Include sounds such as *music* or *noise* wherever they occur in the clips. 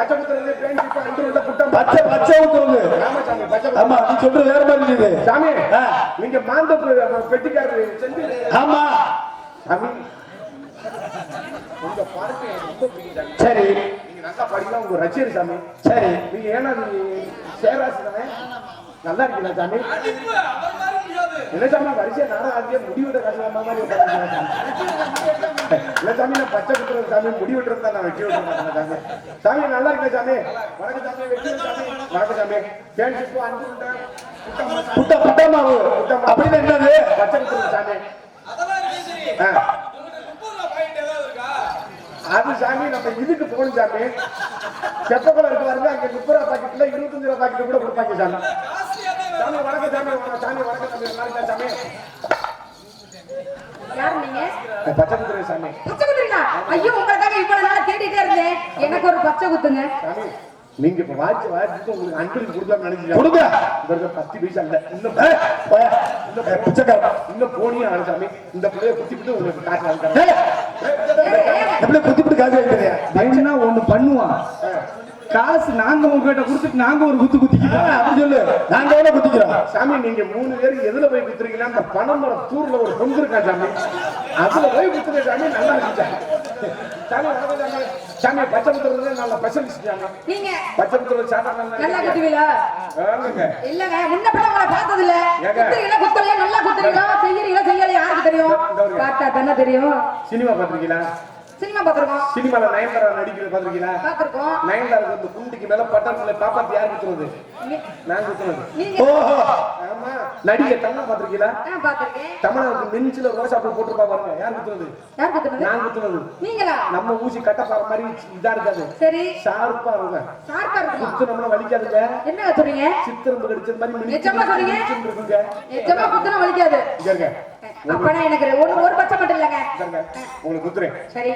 பச்சை அஞ்சு உள்ள புட்டம் பச்சை பச்சை ஊத்துறது ஆமா சாமி பச்சை ஆமா நீ சொல்றது வேற மாதிரி இருக்குது. சாமி. நீங்க மாந்தப்பு பெட்டிக்காரரு செஞ்சு ஆமா. சாமி உங்க பாட்டு ரொம்ப. சரி. நீங்க நல்லா படிக்கலாம் உங்க ரசிகர் சாமி. சரி. நீங்க ஏன்னா நீ சேராசி தானே? நல்லா இருக்கீங்களா சாமி? என்ன சாமி வரிசையா நானும் ஆகிய முடிவிட கஷ்டமா மாதிரி உட்கார்ந்திருக்கேன் சாமி. இல்ல சாமி நான் பச்சை குத்துறது சாமி முடி விட்டுறது நான் வெட்டி விட்டுறேன் சாமி? சாமி நல்லா இருக்கேன் சாமி? வணக்கம் சாமி வெட்டி சாமி. வணக்கம் சாமி. பேண்ட் அஞ்சு உண்டை. புட்டம் சாமி. புட்ட புட்ட மாவு. அப்படின்னு என்னது? பச்சை குத்துறது சாமி. அது சாமி நம்ம இதுக்கு போகணும் சாமி. செப்ப குளம் இருக்கு வருது அங்க முப்பது ரூபா பாக்கெட்ல இருபத்தஞ்சு ரூபா பாக்கெட் கூட கொடுப்பாங்க சாமி. சாமி வணக்கம் சாமி வணக்கம் சாமி வணக்கம் சாமி நல்லா இருக்கா சாமி. யாரு நீங்க? பச்சை குத்துறது சாமி. பச்சை குத்துறீங்களா ஐயோ உங்களுக்காக இவ்வளவு நாளா தேடிட்டே இருந்தேன். எனக்கு ஒரு பச்சை குத்துங்க. சாமி நீங்க இப்ப வாட்சி வாட்சிட்டு உங்களுக்கு அன்பளிப்பு கொடுக்கலாம்னு நினைச்சீங்க கொடுங்க. இந்த பத்து பைசா இல்ல. இன்னும் பிச்சைக்காரன். இன்னும் போனியே சாமி. இந்த பிள்ளைய குத்திக்கிட்டு உங்களுக்கு காசு வாங்கிட்டாங்க எப்படி குத்தி குத்தி காசு வைக்கிறியா பையனா ஒண்ணு பண்ணுவான். காசு நாங்க உங்ககிட்ட கொடுத்துட்டு நாங்க ஒரு குத்து குத்திக்கிட்டோம். அப்படி சொல்லு. நாங்க எவ்வளவு குத்திக்கிறோம்? சாமி நீங்க மூணு பேர் எதுல போய் குத்துறீங்கன்னா அந்த பனமர தூர்ல ஒரு பொங்கு இருக்கா சாமி? அதுல போய் குத்துங்க சாமி நல்லா இருக்கு? சாமி பச்சை குத்துறது நல்ல சாமி. நீங்க பச்சை குத்துறது சாதாரண நல்லா குத்துவீங்களா இல்லங்க முன்ன பின்ன உங்களை பார்த்தது இல்ல? குத்துறீங்களா குத்தலையா? நல்லா குத்துறீங்களா? செய்யறீங்களா செய்யல யாருக்கு தெரியும்? பார்த்தா தானே தெரியும். சினிமா பாத்திருக்கீங்களா சினிமா பாத்துருக்கோம் சினிமால நயன்தாரா நடிக்கிறது பாத்திருக்கீங்களா பாத்துருக்கோம் நயன்தாரா இந்த குண்டிக்கு மேல பட்டர்ல காப்பாத்தி யார் குத்துறது நான் குத்துறது ஓஹோ! ஆமா. நடிகை தமிழா பாத்திருக்கீங்களா பாத்திருக்கேன் தமிழாவுக்கு நெஞ்சில ரோசா பூ போட்டுருப்பா பாருங்க. யார் குத்துறது யார் குத்துனது நான் குத்துறது நீங்களா? நம்ம ஊசி கட்டப்பாற மாதிரி இதா இருக்காது. சரி. ஷார்ப்பா இருக்கும். சார்பா இருக்குமா? குத்துனோம்னா வலிக்காதுங்க. என்ன சொல்றீங்க? சித்திரம்பு கடிச்சது மாதிரி நிஜமா சொல்றீங்க? நிஜமா குத்துனா வலிக்காது. இங்க இருங்க. அப்பனா எனக்கு ஒண்ணு ஒரு பச்சை மட்டும் இல்லங்க. உங்களுக்கு குத்துறேன். சரி.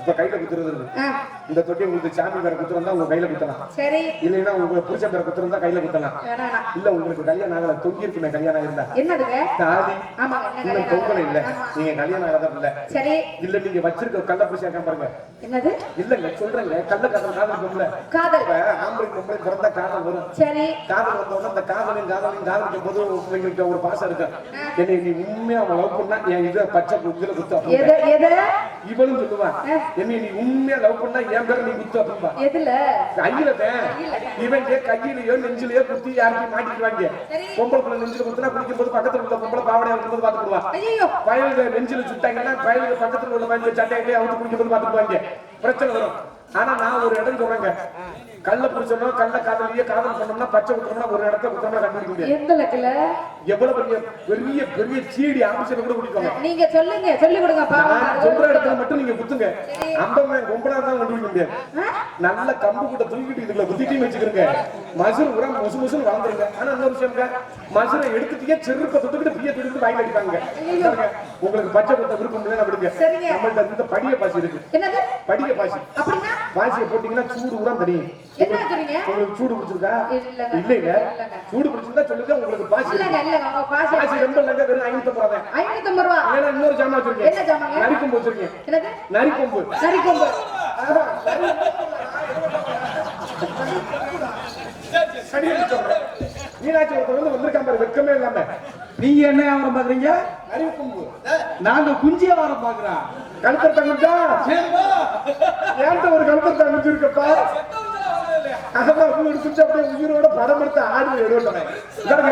இப்ப கையில குத்துறது இருக்கு. இந்த தொட்டி உங்களுக்கு சாமி வேற குத்துறதா உங்க கையில குத்தலாம். சரி. இல்லைன்னா உங்க புருஷன் வேற குத்துறதா கையில குத்தலாம். இல்ல உங்களுக்கு கல்யாணம் ஆகல. தொங்கி இருக்குமே கல்யாணம் இருந்தா என்னதுங்க? தாலி. கல்யாணம் தொங்கல இல்ல. நீங்க கல்யாணம் ஆகாத இல்ல. சரி. இல்ல நீங்க வச்சிருக்க கள்ள புருஷன் பாருங்க. என்னது? இல்லங்க சொல்றேங்க. கள்ள காதல் காதல் பொம்பளை. காதல். ஆம்பளை பொம்பளை பிறந்தா காதல் வரும். சரி. காதல் வந்த உடனே அந்த காதலையும் காதலையும் காதலிக்கும் போது உங்களுக்கு ஒரு பாசம் இருக்கு. என்னை நீ உண்மையா அவன் லவ் பண்ணா என் இதை பச்சை குத்துல குத்து. இவளும் சொல்லுவா. என்னை நீ உண்மையா லவ் பண்ணா என் பேர நீ குத்து அப்படின்பா எதுல? கையில. இவங்க கையிலயோ நெஞ்சிலயோ குத்தி யாருக்கும் மாட்டிக்குவாங்க. பொம்பளை பிள்ளை நெஞ்சில குத்துனா குடிக்கும் போது பக்கத்துல உள்ள பொம்பளை பாவடையா இருக்கும்போது பாத்துக்குவா ஐயோ வயலுக்கு நெஞ்சில சுட்டாங்கன்னா வயலுக்கு பக்கத்துல உள்ள வயலுக்கு சட்டையை அவுத்து குடிக்கும் போது பாத்துக்குவாங்க பிரச்சனை வரும். ஆனா நான் ஒரு இடம் சொல்றேங்க. கள்ள புடிச்சோம்னா கள்ள காதலியே காதல் பண்ணோம்னா பச்சை குத்தோம்னா ஒரு இடத்த குத்தோம்னா கண்டுபிடிக்க முடியாது எந்த லக்குல? எவ்வளவு பெரிய பெரிய பெரிய சீடி ஆபீஸ்ல கூட குடிப்பாங்க நீங்க சொல்லுங்க சொல்லி கொடுங்க பாவம் நான் சொல்ற இடத்துல மட்டும் நீங்க குத்துங்க. அம்பமே கும்பலா தான் கண்டுபிடிக்க முடியாது? நல்ல கம்பு கூட தூக்கிட்டு இதுல குத்திட்டையும் வச்சுக்கிறங்க மசுர் உரம் முசு முசுன்னு வளர்ந்துருங்க ஆனா இன்னொரு விஷயம்ங்க மசுரை எடுத்துட்டே செருப்பை தொட்டுக்கிட்டு பிய தொட்டுக்கிட்டு வாயில் அடிப்பாங்க. உங்களுக்கு பச்சை குத்த விருப்பம் இல்லைன்னா விடுங்க. நம்மள்ட்ட இந்த படிய பாசி இருக்கு. படிய பாசி. பாசியை போட்டீங்கன்னா சூடு உரம் தெரியும். உங்களுக்கு சூடு பிடிச்சிருக்கா? இல்லைங்க. சூடு பிடிச்சிருந்தா சொல்லுங்க உங்களுக்கு பாசி பாசி ரொம்ப இல்லைங்க வெறும் ஐநூத்தம்பது ரூபா? ஏன்னா இன்னொரு ஜாமான் என்ன வச்சிருக்கேன்? நரிக்கொம்பு வச்சிருக்கேன் என்னது? நரிக்கொம்பு. சரி கொம்பு சரியா சொல்றேன் மீனாட்சி ஒருத்தர் வந்து வந்திருக்கான் பாரு வெட்கமே இல்லாம. நீங்க என்ன வியாபாரம் பாக்குறீங்க? நரிக்கொம்பு. நாங்க குஞ்சு வியாபாரம் பாக்குறோம். தங்குச்சா? ஏன்ட்ட ஒரு கழுத்தர் தங்குச்சு இருக்கப்பா அதான் வீடு குடிச்சு அப்படியே உயிரோட படம் எடுத்து ஆடு இதாங்க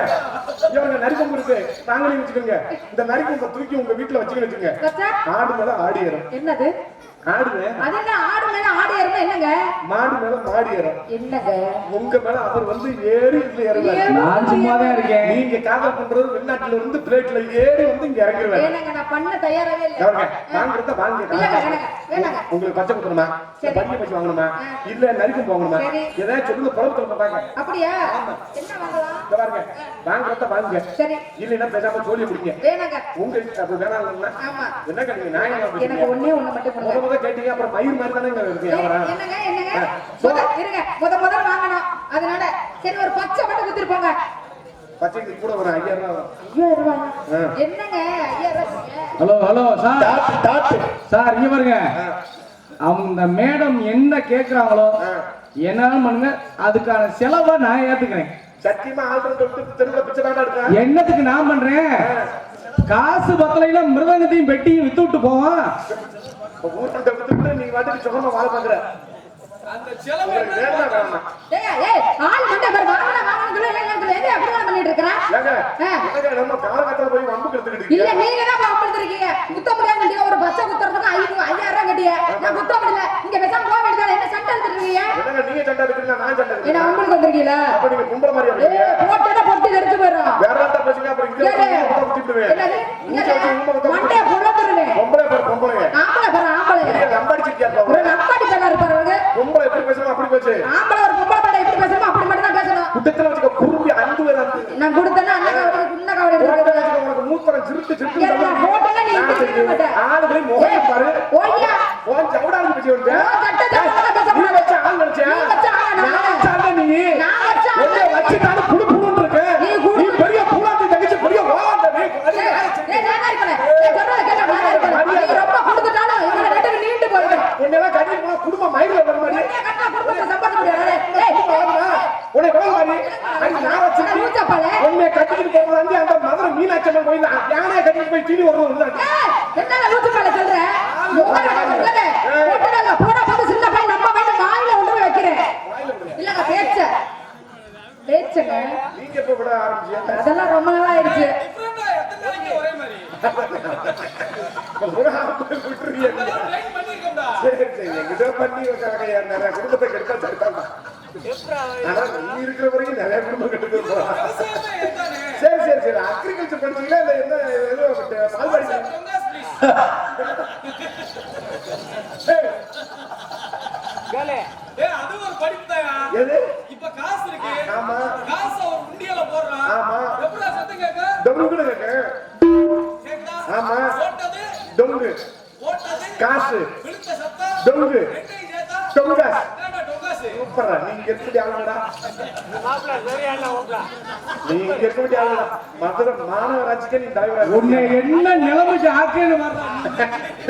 இவங்க நரிக்கொம்பு இருக்கு நாங்களே வச்சுக்கோங்க. இந்த நரிக்கொம்பை தூக்கி உங்க வீட்டுல வச்சுக்கன்னு வச்சுங்க வச்சா ஆடு மேல ஆடி ஏறும். என்னது? ஆடுங்க. அது என்ன ஆடு மேல ஆடு ஏறுனா என்னங்க? மாடு மேல மாடி ஏறும். என்னங்க? உங்க மேல அவர் வந்து ஏறி இதுல ஏறுவாரு நான் சும்மா தான் இருக்கேன். நீங்க காதல் பண்றது வெளிநாட்டுல இருந்து பிளேட்ல ஏறி வந்து இங்க நான் பண்ண தயாராவே இல்ல. வாங்குறத வாங்க உங்களுக்கு பச்சை குத்தணுமா சரி. பஞ்சு பச்சை வாங்கணுமா? இல்ல நரிக்கும் போகணுமா சரி. ஏதாவது சொல்லுங்க பாங்க அப்படியா? என்ன வாங்கலாம்? பாருங்க. வாங்குறத வாங்குங்க. சரி. இல்லைன்னா பேசாம சோழியை பிடிங்க. வேணாங்க. ஆமா. என்ன கேட்டீங்க நான் எனக்கு பேசுறீங்க? ஒண்ணே ஒண்ணு மட்டும் முத கேட்டீங்க அப்புறம் மயிர் மாதிரி தானே இருக்கு வியாபாரம் என்னங்க என்னங்க? இருங்க. முத முத வாங்கணும். அதனால சரி ஒரு பச்சை மட்டும் குடுத்துட்டு போங்க. பச்சைக்கு கூட ஒரு ஐயாயிரம் ரூபாய். என்னங்க ஐயாயிரம் ஹலோ ஹலோ சார். சார் இங்க பாருங்க. இந்த மேடம் என்ன கேக்குறாங்களோ. என்னாலும் பண்ணுங்க அதுக்கான செலவை நான் ஏத்துக்கிறேன். சத்தியமா ஆல்பம் தொட்டு தெருவுல பிச்சை என்னத்துக்கு நான் பண்றேன்? காசு பத்தலைன்னா மிருதங்கத்தையும் பெட்டியும் வித்து விட்டு போவான். ஊர்ல விட்டு நீ வாட்டுக்கு சுகமா வாழ பாக்குற அந்த செலவு உங்களுக்கு வேணுமா வேணாமா. ஏய், ஏய், ஆள் மண்டை பாரு, வாங்கடா, வாங்கன்னு சொல்லி, இல்லைன்னு சொல்லி, எது அப்படி வேலை பண்ணிட்டு? ஏங்க நம்ம காலகட்டத்துல போய் இல்ல இருக்கீங்க? நீங்க தான் பாம்பு இருக்கீங்க குத்த கட்டிய ஒரு பச்சை குத்துறதுக்கு ஐநூறு ஐயாயிரம் ரூபாய் கட்டிய? நான் குத்த முடியல. இங்க பேசாம போக வேண்டியது என்ன சண்டை எடுத்துட்டு இருக்கீங்க? என்னங்க நீங்க சண்டை எடுக்கிறீங்களா? நான் சண்டை என்ன எடுக்கிறேன் உங்களுக்கு வந்திருக்கீங்களா? அப்ப நீங்க கும்பல மாதிரி ஏய், அப்படிங்க போட்டா பொட்டி தெரிஞ்சு போயிடும் வேற பேசுங்க அப்புறம் குத்திடுவேன் வச்சு உண்மை குத்த மண்டைய புலந்துருவேன் பொம்பளை பாரு பொம்பளைங்க ஆம்பளை பாரு ஆம்பளை நீங்க லம்படிச்சிருக்கியா ஒரு நம்பாடி பேரா இருப்பாரு அவங்க பொம்பளை எப்படி பேசணும் அப்படி பேசு. ஆம்பளை ஒரு பொம்பளை பேரை எப்படி பேசணுமோ அப்படி மட்டும் தான் பேசணும். குட்டத்துல வச்சுக்க குருவி அன்பு வேற அன்பு நான் கொடுத்தேன்னா அண்ணன் கவலை குன்ன கவலை உனக்கு மூத்தரம் சிரித்து சிரித்து நீ இருக்க மாட்ட. ஆளுகளை முகம் பாரு. ஓய்யா பேசி வந்து உன் சட்டத்தை ஒழுங்கா பேச நீ கூடாது. வச்ச ஆள் நினைச்சியா நீ வச்ச ஆளா நான்? நான் வச்ச ஆளா நீ நான் வச்ச ஆளா உன்னை வச்சுட்டாலும் புழு புழுன்னு இருக்க நீ குடு. நீ பெரிய பூலாத்தி தங்கச்சி பெரிய ஓலாண்ட நீ ஏய், ஏய், நானா இருக்கேன். ஏய், சொல்றதை கேட்டா நானா இருக்கேன். நீ ரொம்ப கொடுத்துட்டாலும் இவங்க ரெண்டு பேரும் நீண்டு போயிடும். உன்னெல்லாம் கட்டி போனா குடும்பம் மயில வர மாதிரி உன்னைய கட்டினா குடும்பத்தை சம்பாதிக்க முடியாது. ஏய், உன்னை வர மாதிரி அடி நான் நான் வச்சு லூச்சாப்பாலே. உன்னை கட்டிக்கிட்டு போகும்போது அந்த மதுரை மீனாட்சி அம்மன் கோயில் யானையை கட்டிட்டு போய் தீனி வருவோம் ஏய், என்னடா லூச்சு மேல சொல்ற? மூணு வேலை சொல்றது. போட்டுடாத. போடா, போட்டு சின்ன பையன் நம்ம பையன் வாயில கொண்டு போய் வைக்கிறேன். இல்லங்க, பேச்ச. பேச்சுங்க. நீங்க எப்ப விட ஆரம்பிச்சியா அதெல்லாம் ரொம்ப நாளா ஆயிடுச்சு டிஃபரெண்டா எத்தனை நாளைக்கு ஒரே மாதிரி ஒரு ஆம்பளை விட்டுறீங்க இதெல்லாம் ட்ரைன் பண்ணிருக்கோம்டா சரி சரி எங்கிட்ட பண்ணி வைக்காங்க என் நிறைய குடும்பத்தை கெடுத்தா சரிதான் ஆனா நீ இருக்கிற வரைக்கும் நிறைய குடும்பம் கெட்டு சரி சரி சரி அக்ரிகல்ச்சர் இல்ல என்ன ஏதோ பால்வாடி அது ஒரு படிப்பு தாயா எது? நீங்க எப்படி ஆளுடா நீங்க எப்படி ஆளுடா மதுரை மாநகராட்சிக்கே நீ தலைவரா உன்னை என்ன நிலைமைக்கு ஆக்கேன்னு வர்றான் *laughs*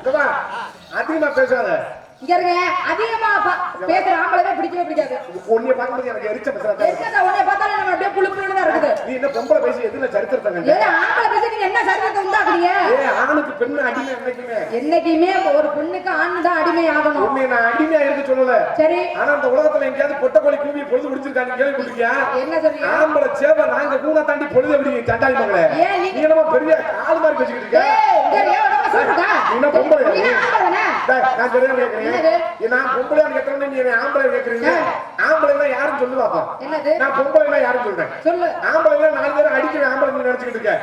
இங்க. அதிகமா பேசாத. இங்க இருங்க. அதிகமா பேசுற பிடிக்கவே பிடிக்காது. உன்னைய பார்க்கும்போது எனக்கு எரிச்ச பேசுறாங்க நம்ம அப்படியே புழு புழுன்னு தான் இருக்குது. நீ என்ன பொம்பளை பேசி எதுல சரித்திரத்தை கண்ட? ஏன் ஆம்பளை பேசி நீங்க என்ன சரித்திரத்தை உண்டாக்குறீங்க? ஏ ஆணுக்கு பெண்ணு அடிமை என்னைக்குமே? என்னைக்குமே ஒரு பொண்ணுக்கு ஆண் தான் அடிமை ஆகணும். உன்னை நான் அடிமையா இருக்க சொல்லல. சரி. ஆனா அந்த உலகத்துல எங்கேயாவது பொட்டை கோழி கூவி பொழுது முடிச்சிருக்காங்க கேள்விப்பட்டிருக்கியா? என்ன சொல்றீங்க? ஆம்பளை சேவை நாங்க கூண தாண்டி பொழுது எப்படி ஏன் நீ- நீ என்னமோ பெரிய ஆள் மாதிரி பேசிக்கிட்டு இருக்க ஏய், இங்க ஏன் உடம்ப சொல்றதா? நீ என்ன பொம்பளை நீ என்ன ஆம்பளை தானே? டேய், நான் கேட்கிறேன் என்னது? நான் நீ என்னை ஆம்பளை கேட்கறீங்க ஆம்பளைன்னா யாருன்னு சொல்லு பாப்பா? நான் பொம்பளைன்னா யாருன்னு சொல்றேன். சொல்லு. நாலு பேரும் அடிக்கிற ஆம்பளை நீ நினைச்சுக்கிட்டு இருக்க.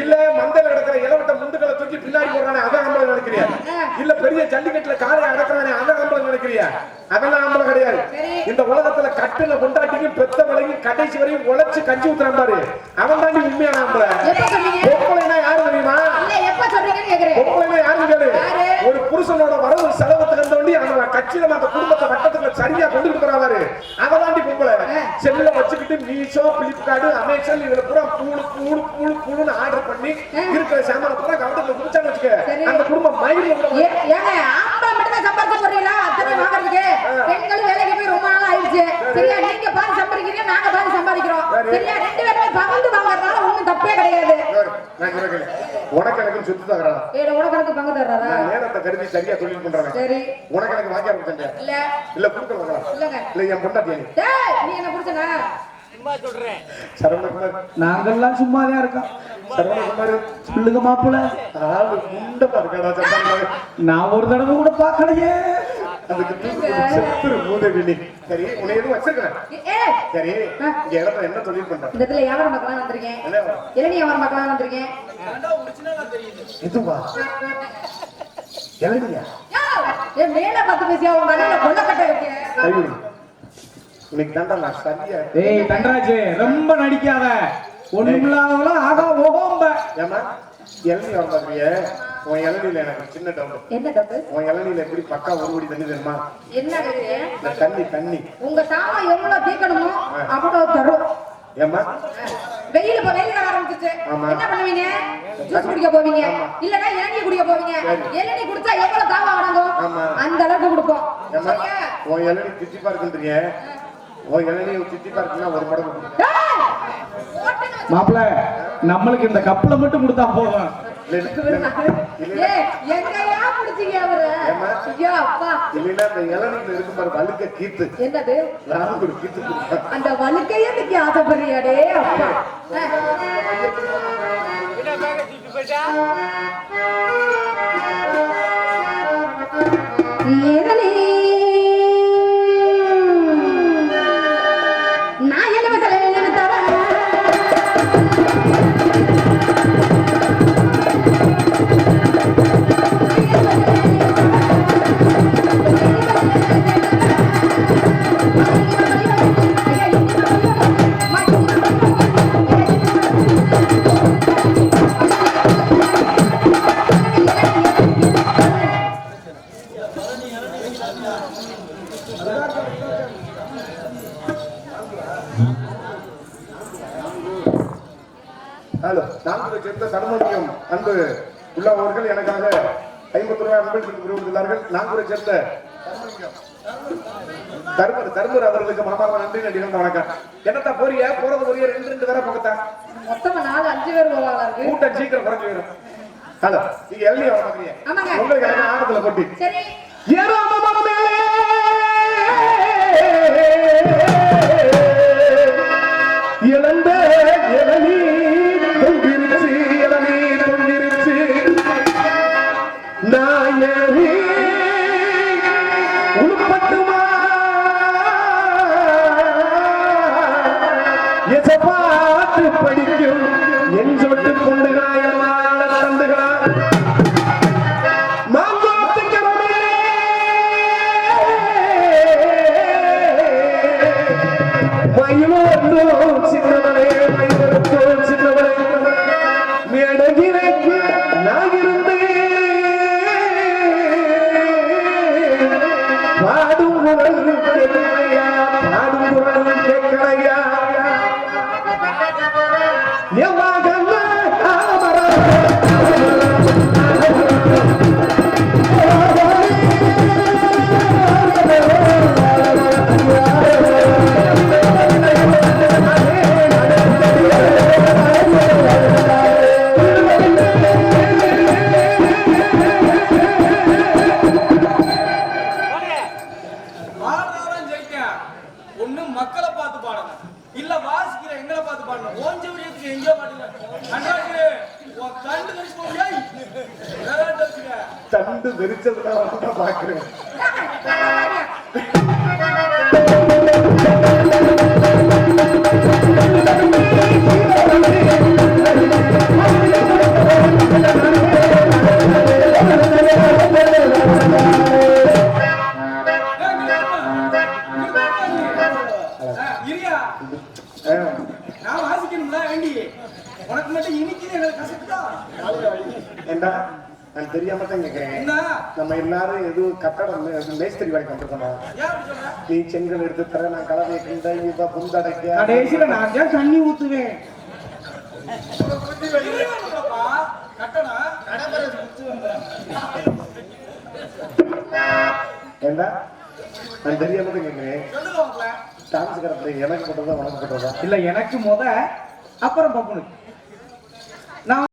இல்ல மந்தையில கிடக்கிற இளவட்ட முண்டுகளை தூக்கி பின்னாடி போடுறானே அதான் ஆம்பளை நினைக்கிறியா? இல்ல பெரிய ஜல்லிக்கட்டுல காலை அடக்குறானே அதான் ஆம்பளை நினைக்கிறியா? அதெல்லாம் ஆம்பளை கிடையாது. இந்த உலகத்துல கட்டுல கொண்டாட்டிக்கும் பெத்த வரைக்கும் கடைசி வரையும் உழைச்சு கஞ்சி ஊத்துறான் பாரு. அவன் உண்மையான ஆம்பளை. பொம்பளைனா யாரு தெரியுமா? கேக்குறேன். பொம்பளைனா யாரு? புருஷனோட வரவு செலவு தகுந்த வேண்டி அவன் கட்சியில அந்த குடும்பத்தை வட்டத்துக்குள்ள சரியா கொண்டு இருக்கிறாரு அவதாண்டி பொம்பளை. செல்ல வச்சுக்கிட்டு மீஷோ பிளிப்கார்ட் அமேசான் இதுல பூரா பூளு பூளு பூளு பூளுன்னு ஆர்டர் பண்ணி இருக்கிற சாமான பூரா கவட்டத்துல குடிச்சான்னு வச்சுக்க. அந்த குடும்பம் மயில ஏங்க ஆம்பளை மட்டும் தான் சம்பாதிக்க போறீங்களா? அத்தனை வாங்குறதுக்கு? பெண்கள் வேலைக்கு போய் ரொம்ப நாள் ஆயிடுச்சு சரியா நீங்க பாதி சம்பாதிக்கிறீங்க நாங்க பாதி சம்பாதிக்கிறோம் சரியா ரெண்டு பேருமே பகிர்ந்து வாங்குறதுனால ஒண்ணும் தப்பே கிடையாது நான் சொல்றேன் உனக்கு எனக்கு சுத்து தகராறு உனக்கு பங்கு தர்றாரா? நான் நேரத்தை கருதி சரியா தொழில் பண்றேன் சரி. உனக்கு எனக்கு இல்ல. இல்ல கொடுக்க வாங்கலாம் இல்லங்க. இல்ல என் பொண்டாட்டி டேய் நீ என்ன புடிச்சனா? சரவணகுமார் நாங்கெல்லாம் சும்மாதான் இருக்கோம். சரவணகுமார் சொல்லுங்க மாப்பிள்ள. ஆளு முண்டமா இருக்காடா நான் ஒரு தடவை கூட பார்க்கலையே. அதுக்கு தூக்கு செத்துரு மூதேவி நீ சரி உன்னை எதுவும் வச்சிருக்கிறேன் ஏ சரி இங்க இடத்துல என்ன தொழில் பண்ற இந்த இடத்துல வியாபாரம் பார்க்கலாம் வந்திருக்கேன். என்ன? இளநீ வியாபாரம் பார்க்கலாம் வந்திருக்கேன். இதுவா இளநியா மேல பார்த்து பேசியா? இன்னைக்கு தாண்டா நான் சரியா ஏய் தண்டராஜ் ரொம்ப நடிக்காத. ஒண்ணுமில்லாதவள ஆகா ஓகோம்ப ஏமா இளநீ வர பாக்குறிய உன் இளநில எனக்கு சின்ன டவுட் என்ன தப்பு உன் இளநில எப்படி பக்கா ஒரு கோடி தண்ணி தெரியுமா? என்ன இந்த தண்ணி தண்ணி. உங்க சாமான் எவ்வளவு தீக்கணுமோ அவ்வளவு தரும். ஏமா வெயில் இப்ப வெயில் ஆரம்பிச்சிச்சு. ஆமா. என்ன பண்ணுவீங்க? ஜூஸ் குடிக்க போவீங்க. இல்லன்னா இளநீ குடிக்க போவீங்க. இளநீ குடிச்சா எவ்வளவு தாவா ஆமா. அடங்கும் அந்த அளவுக்கு கொடுப்போம். சரியா? உன் இளநீ சித்தி பார்க்குன்றீங்க. உன் இளநீ சித்தி பார்க்குன்னா ஒரு மடங்கு கொடு. ஏய், ஓட்டுன்னு வச்சு- மாப்பிள நம்மளுக்கு இந்த கப்பலை மட்டும் கொடுத்தா போதும். என்னது? அந்த வழுக்கையே இன்னைக்கு ஆசைப்படுறியாடே அப்பா. நான்குரை சேர்ந்த தர்மர் தர்மர் அவர்களுக்கு மனமார்ந்த நன்றி நன்றி வணக்கம். என்னத்தா போறிய? போறது போறிய ரெண்டு ரெண்டு பேரை பக்கத்தா? மொத்தமா நாலு அஞ்சு பேர் இருக்கு கூட்டம் சீக்கிரம் குறைஞ்சு போயிடும் ஹலோ நீங்க எல்லாம் வர ஆமாங்க. உங்களுக்கு ஆனத்துல கொட்டி சரி. இழந்த உருப்பட்டுமா எச படிக்கும்? என் சொட்டு கொண்டுகளாயமான தந்துகளா? மாந்தோத்துக்கிறமே மேடகிரைக்கு நாகி বানাইয়া எல்லாரும் எதுவும் கட்டடம் மேஸ்திரி அப்படி சொல்ற நீ செங்கல் எடுத்து தர நான் கலவை கிண்ட இப்ப புந்தடைக்க கடைசியில நான் தான் தண்ணி ஊத்துவேன். ஏண்டா? நான் தெரியாம தான் கேட்கிறேன். டான்ஸ் கடத்துல எனக்கு போட்டதா உனக்கு போட்டதா இல்ல எனக்கு முத அப்புறம் பப்புனுக்கு நான்